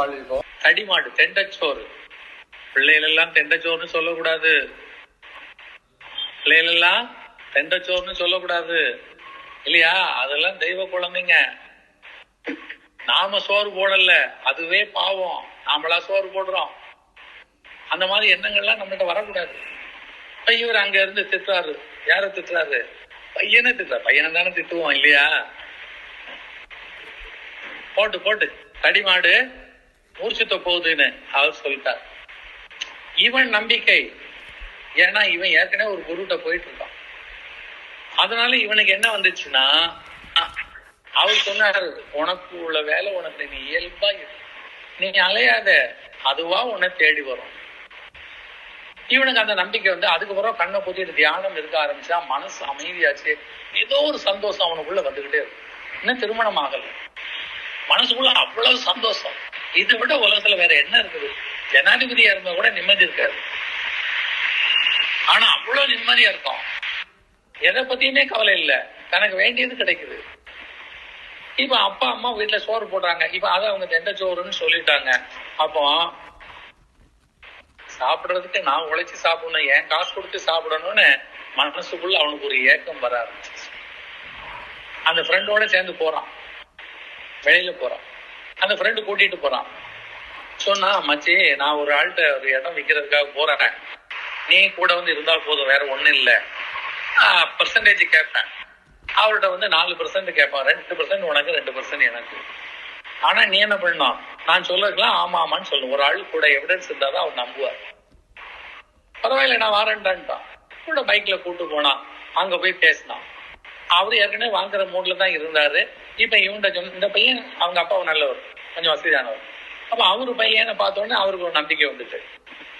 வாழ்கிறோம் தடிமாடு தெண்டச்சோறு. பிள்ளைகள் எல்லாம் தெண்டச்சோறுன்னு சொல்லக்கூடாது. பிள்ளைகள் எல்லாம் தெண்டச்சோறுன்னு சொல்லக்கூடாது. இல்லையா? அதெல்லாம் தெய்வ குழந்தைங்க. நாம சோறு போடல. அதுவே பாவம். நாமளா சோறு போடுறோம். அந்த மாதிரி எண்ணங்கள்லாம் நம்மகிட்ட வரக்கூடாது. இப்ப இவர் அங்க இருந்து திட்டுறாரு. யார திட்டுறாரு? பையனை திட்டுற பையனை தானே திட்டுவோம் இல்லையா? போட்டு போட்டு. தடிமாடு மூர்ச்சித்த போகுதுன்னு அவர் சொல்லிட்டார். இவன் நம்பிக்கை. ஏன்னா இவன் ஏற்கனவே ஒரு குருட்ட போயிட்டு இருக்கான் அதனால இவனுக்கு என்ன வந்துச்சுன்னா அவர் சொன்னார் உனக்கு உள்ள வேலை உனக்கு நீ இயல்பா நீ அலையாத. அதுவா உன்னை தேடி வரும். இவனுக்கு அந்த நம்பிக்கை வந்து அதுக்கப்புறம் கண்ணை பொத்திட்டு தியானம் இருக்க ஆரம்பிச்சா மனசு அமைதியாச்சு. ஏதோ ஒரு சந்தோஷம் அவனுக்குள்ள வந்துகிட்டே இருக்கு. இன்னும் திருமணம் ஆகல. மனசுக்குள்ள அவ்வளவு சந்தோஷம். இதை விட உலகத்துல வேற என்ன இருக்குது? ஜனாதிபதியா இருந்தா கூட நிம்மதி இருக்காது. ஆனா அவ்வளவு நிம்மதியா இருக்கும். எதை பத்தியுமே கவலை இல்ல. தனக்கு வேண்டியது கிடைக்குது. இப்ப அப்பா அம்மா வீட்டுல சோறு போடுறாங்க. இப்ப அத அவங்க எந்த சோறுன்னு சொல்லிட்டாங்க. அப்போ சாப்பிடுறதுக்கு நான் உழைச்சு சாப்பிடணும் ஏன் காசு கொடுத்து சாப்பிடணும்னு மனசுக்குள்ள அவனுக்கு ஒரு ஏக்கம் வர ஆரம்பிச்சு அந்த ஃப்ரெண்டோட சேர்ந்து போறான். வெளியில போறான். அந்த ஃப்ரெண்டு கூட்டிட்டு போறான். சொன்னா மச்சி நான் ஒரு ஆள்கிட்ட ஒரு இடம் விற்கிறதுக்காக போறேன். நீ கூட வந்து இருந்தா போதும் வேற ஒண்ணும் இல்ல. பர்சன்டேஜ் கேட்பேன் அவர்கிட்ட வந்து நாலு பர்சன்ட் கேட்பான் ரெண்டு பர்சன்ட் உனக்கு ரெண்டு பர்சன்ட் எனக்கு. ஆனா நீ என்ன பண்ணணும் நான் சொல்றதுக்கெல்லாம் ஆமா ஆமான்னு சொல்லணும். ஒரு ஆள் கூட எவிடன்ஸ் இருந்தாதான் அவர் நம்புவார். பரவாயில்ல நான் வரேன்டான்ட்டான். கூட பைக்ல கூட்டு போனான். அங்க போய் பேசினான். அவர் ஏற்கனவே வாங்குற மூட்ல தான் இருந்தாரு. இப்ப இவன்கிட்ட சொன்ன இந்த பையன் அவங்க அப்பாவும் நல்லவர் கொஞ்சம் வசதியானவர். அப்ப அவரு பையனை பார்த்த உடனே அவருக்கு ஒரு நம்பிக்கை வந்துட்டு.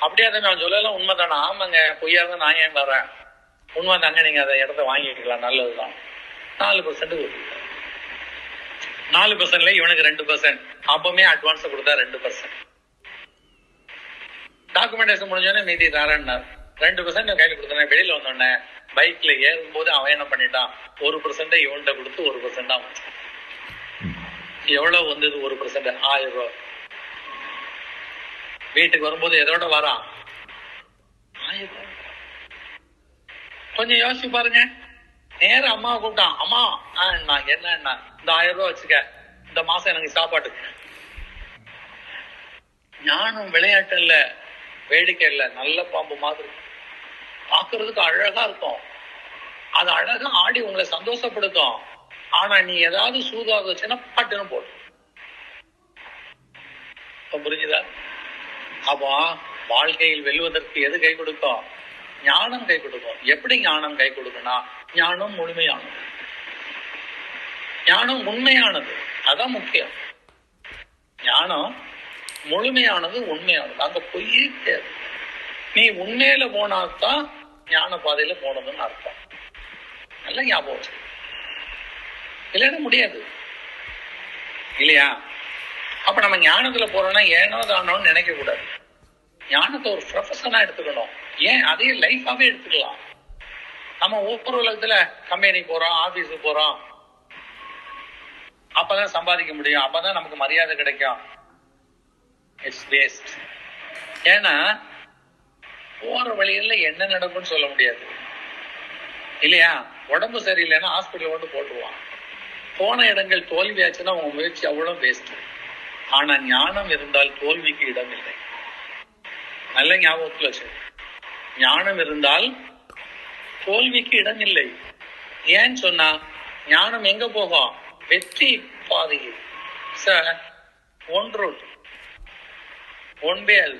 அப்படியே அதை நான் சொல்லலாம் உண்மைதானா? ஆமாங்க பொய்யா இருந்தா நான் ஏன் வரேன் உண்மை தாங்க நீங்க அதை இடத்த வாங்கிக்கலாம் நல்லதுதான். நாலு பர்சன்ட் நாலு பர்சன்ட்ல இவனுக்கு ரெண்டு பர்சன்ட் அப்பவுமே அட்வான்ஸ் கொடுத்தா ரெண்டு பர்சன்ட் டாக்குமெண்டேஷன் முடிஞ்சோடனே மீதி தரேன்னார். ரெண்டு பர்சன்ட் கையில கொடுத்தேன் வெளியில வந்தோடனே பைக்ல ஏறும்போது அவன் என்ன பண்ணிட்டான்? ஒரு பர்சன்ட இவன்கிட்ட கொடுத்து ஒரு பர்சன்ட் அவன் எவ்வளவு வந்தது ஒரு பர்சன்ட் ஆயிரம் ரூபாய். வீட்டுக்கு வரும்போது எதோட வரான்? ஆயிரம். கொஞ்சம் யோசிச்சு பாருங்க. நேர அம்மாவை கூப்பிட்டான். அம்மா ஆ, நான் என்ன இந்த ஆயிரம் ரூபாய் வச்சுக்க. இந்த மாசம் எனக்கு சாப்பாட்டுக்கு ஞானம் விளையாட்டு இல்ல. வேடிக்கை இல்ல. நல்ல பாம்பு மாதிரி. பாக்குறதுக்கு அழகா இருக்கும். அது அழகா ஆடி உங்களை சந்தோஷப்படுத்தும். ஆனா நீ ஏதாவது சூதாக வச்சுன்னா பட்டுன்னு போடும் புரிஞ்சுதா? அப்போ வாழ்க்கையில் வெல்வதற்கு எது கை கொடுக்கும்? ஞானம் கை கொடுக்கும். எப்படி ஞானம் கை கொடுக்கும்னா ஞானம் முழுமையானது. ஞானம் உண்மையானது. அதான் முக்கியம். ஞானம் முழுமையானது உண்மையானது. அங்க பொய்யே கிடையாது. நீ உண்மையில போனாதான் ஞான பாதையில போனதுன்னு அர்த்தம். நல்ல ஞாபகம் இல்லைன்னா முடியாது. இல்லையா? அப்ப நம்ம ஞானத்துல போறோம்னா ஏனோ தானோன்னு நினைக்க கூடாது. ஞானத்தை ஒரு ப்ரொஃபஷனா எடுத்துக்கணும். ஏன்? அதையே லைஃபாவே எடுத்துக்கலாம். நம்ம ஒவ்வொரு உலகத்துல கம்பெனி போறோம் ஆபீஸுக்கு போறோம். அப்பதான் சம்பாதிக்க முடியும். அப்பதான் நமக்கு மரியாதை கிடைக்கும். இட்ஸ் வேஸ்ட் ஏன்னா போற வழியில என்ன நடக்கும்னு சொல்ல முடியாது. இல்லையா? உடம்பு சரியில்லைன்னா ஹாஸ்பிட்டல் கொண்டு போட்டுருவான். போன இடங்கள் தோல்வியாச்சுன்னா உங்க முயற்சி அவ்வளவு வேஸ்ட் ஆனா ஞானம் இருந்தால் தோல்விக்கு இடம் இல்லை நல்ல ஞாபகத்துல வச்சு ஞானம் இருந்தால் தோல்விக்கு இடம் இல்லை ஏன்னு சொன்னா ஞானம் எங்க போகும்? வெற்றி பாதையில். Sir one road one way அது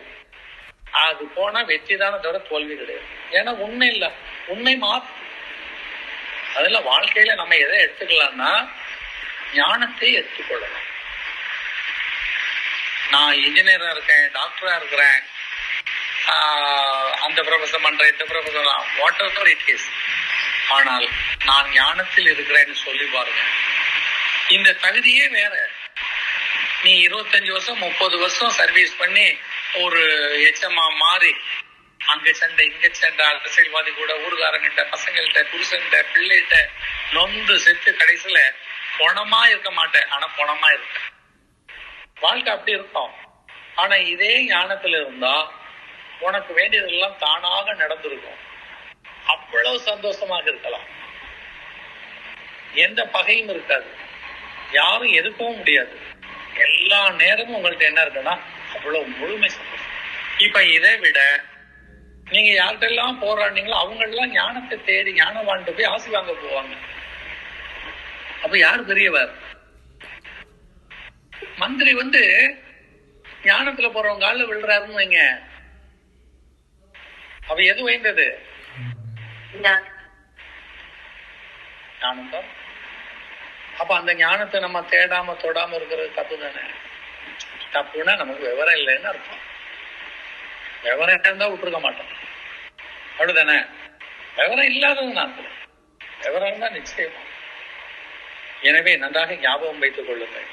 அது போனா வெற்றி தானே தவிர தோல்வி கிடையாது. ஏன்னா உண்மை இல்ல. உண்மை மாற்று அதுல வாழ்க்கையில நம்ம எதை எடுத்துக்கலாம்னா ஞானத்தை எடுத்துக்கொள்ளலாம் நான் இன்ஜினியரா இருக்கேன் டாக்டரா இருக்கிறேன். ஆஹ் அந்த ப்ரொஃபஸர் பண்றேன் இந்த professor whatever it is ஆனால் நான் ஞானத்தில் இருக்கிறேன்னு சொல்லி பாருங்க. இந்த தகுதியே வேற. நீ இருபத்தஞ்சு வருஷம் முப்பது வருஷம் சர்வீஸ் பண்ணி ஒரு எச்சமா மாறி அங்க சண்டை இங்க சண்டை அரசியல்வாதி கூட ஊர்காரங்கிட்ட பசங்கள்கிட்ட புருஷன்கிட்ட பிள்ளைகிட்ட நொந்து செத்து கடைசியில பொணமா இருக்க மாட்டேன். ஆனா பொணமா இருப்பேன். வாழ்க்கை அப்படி இருக்கும். ஆனா இதே ஞானத்துல இருந்தா உனக்கு வேண்டியதெல்லாம் தானாக நடந்திருக்கும். அவ்வளவு சந்தோஷமாக இருக்கலாம். எந்த பகையும் இருக்காது. யாரும் எதுக்கவும் முடியாது. எல்லா நேரமும் உங்கள்ட்ட என்ன இருக்குன்னா அவ்வளவு முழுமை சந்தோஷம். இப்ப இதை விட நீங்க யார்கிட்ட எல்லாம் போராடினீங்களோ அவங்க எல்லாம் ஞானத்தை தேடி ஞானவான்ட்டு போய் ஆசி வாங்க போவாங்க. அப்ப யார் பெரியவர்? மந்திரி வந்து ஞானத்துல போறவங்க காலில் விழுறாருன்னு வைங்க. அவ எது வைந்தது ஞானம். தான். அப்ப அந்த ஞானத்தை நம்ம தேடாம தொடாம இருக்கிறது தப்பு தானே தப்புனா நமக்கு விவரம் இல்லைன்னு அர்த்தம். விவரம் இருந்தா விட்டுருக்க மாட்டோம். அப்படிதானே விவரம் இல்லாதது நான் விவரம் தான் நிச்சயமா. எனவே நன்றாக ஞாபகம் வைத்துக் கொள்ளுங்கள்.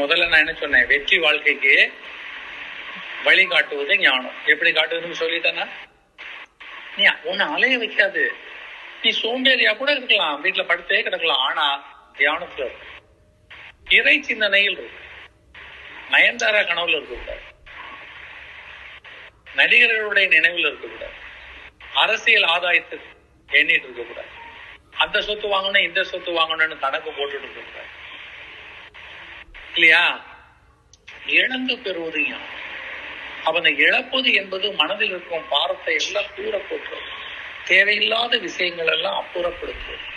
முதல்ல நான் என்ன சொன்னேன்? வெற்றி வாழ்க்கைக்கு வழி காட்டுவது ஞானம். எப்படி காட்டுவதுன்னு சொல்லிட்டேன்னா நீ உன்னை அலைய வைக்காது. நீ சோம்பேறியா கூட இருக்கலாம் வீட்டுல படுத்தே கிடக்கலாம் ஆனா தியானத்துல இறை சிந்தனையில் இருக்கும் நயன்தாரா கனவுல இருக்கக்கூடாது. நடிகர்களுடைய நினைவில் இருக்கக்கூடாது. அரசியல் ஆதாயத்தை எண்ணிட்டு இருக்கக்கூடாது. அந்த சொத்து வாங்கணும் இந்த சொத்து வாங்கணும்னு கணக்கு போட்டுட்டு இருக்க இல்லையா? இழந்து பெறுவது ஞானம் இழப்பது என்பது மனதில் இருக்கும் பாரத்தை எல்லாம் கூற போட்டுறது தேவையில்லாத விஷயங்கள் எல்லாம் அப்புறப்படுத்துவது.